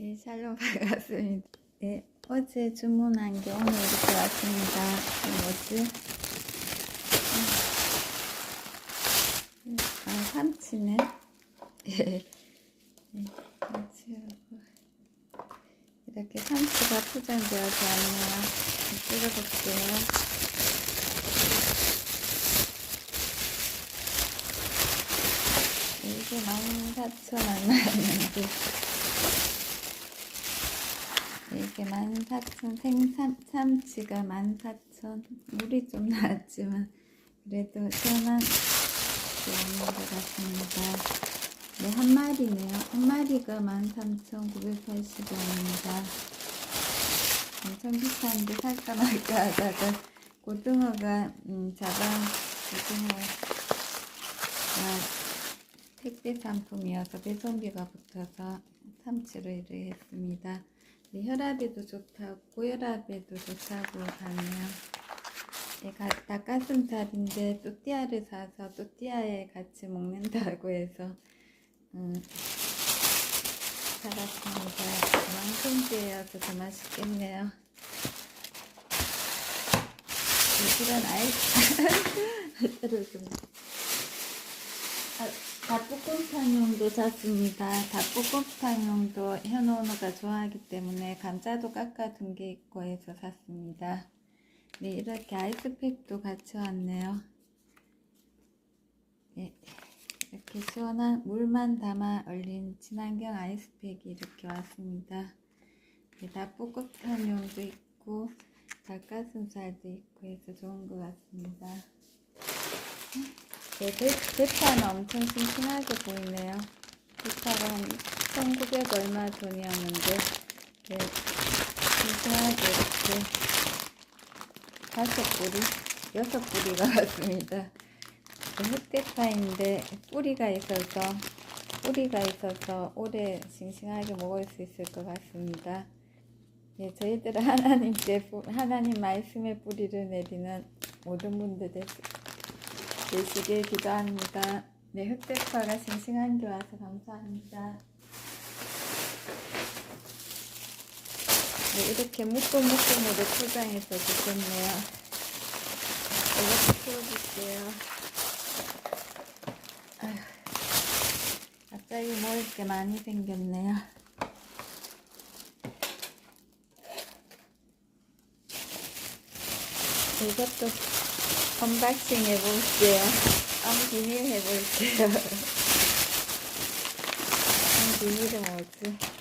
네, 샬롬 반갑습니다. 네, 어제 주문한 게 오늘 이렇게 왔습니다. 이게 뭐지? 음. 아, 삼치네. 예. 네, 삼치하고. 이렇게 삼치가 포장되어서 왔네요. 뜯어볼게요. 이게 14,000원이었는데. 이게 14,000 생삼 참치가 14,000 물이 좀 나왔지만 그래도 시원한 게 없는 것 같습니다. 네, 한 마리네요. 한 마리가 13,980원입니다. 엄청 비싼데 살까 말까 하다가 고등어가 음, 자반 고등어가 택배 상품이어서 배송비가 붙어서 참치로 일을 했습니다. 네, 혈압에도 좋다고 고혈압에도 좋다고 하네요. 얘가 닭가슴살인데 또띠아를 사서 또띠아에 같이 먹는다고 해서 음, 살았습니다. 왕손지여서 더 맛있겠네요. 이런 아이 좀 아, 닭볶음탕용도 샀습니다. 닭볶음탕용도 현원우가 좋아하기 때문에 감자도 깎아둔 게 있고 해서 샀습니다. 네, 이렇게 아이스팩도 같이 왔네요. 네, 이렇게 시원한 물만 담아 얼린 친환경 아이스팩이 이렇게 왔습니다. 네, 닭볶음탕용도 있고 닭가슴살도 있고 해서 좋은 것 같습니다. 네, 대, 대파는 엄청 싱싱하게 보이네요. 대파가 한 1900 얼마 돈이었는데, 네, 싱싱하게 이렇게 다섯 뿌리, 여섯 뿌리가 왔습니다. 네, 흑대파인데 뿌리가 있어서, 뿌리가 있어서 오래 싱싱하게 먹을 수 있을 것 같습니다. 네, 저희들은 하나님께, 뿌- 하나님 말씀의 뿌리를 내리는 모든 분들 되시- 되시길 기도합니다. 네, 흑대파가 싱싱한 게 와서 감사합니다. 네, 이렇게 묶음 묶음으로 포장해서 주셨네요. 이렇게 풀어볼게요. 아휴, 갑자기 먹을 게 많이 생겼네요. 이것도 언박싱 해볼게요. 아, 비닐 해볼게요. 아, 비닐은 뭐지?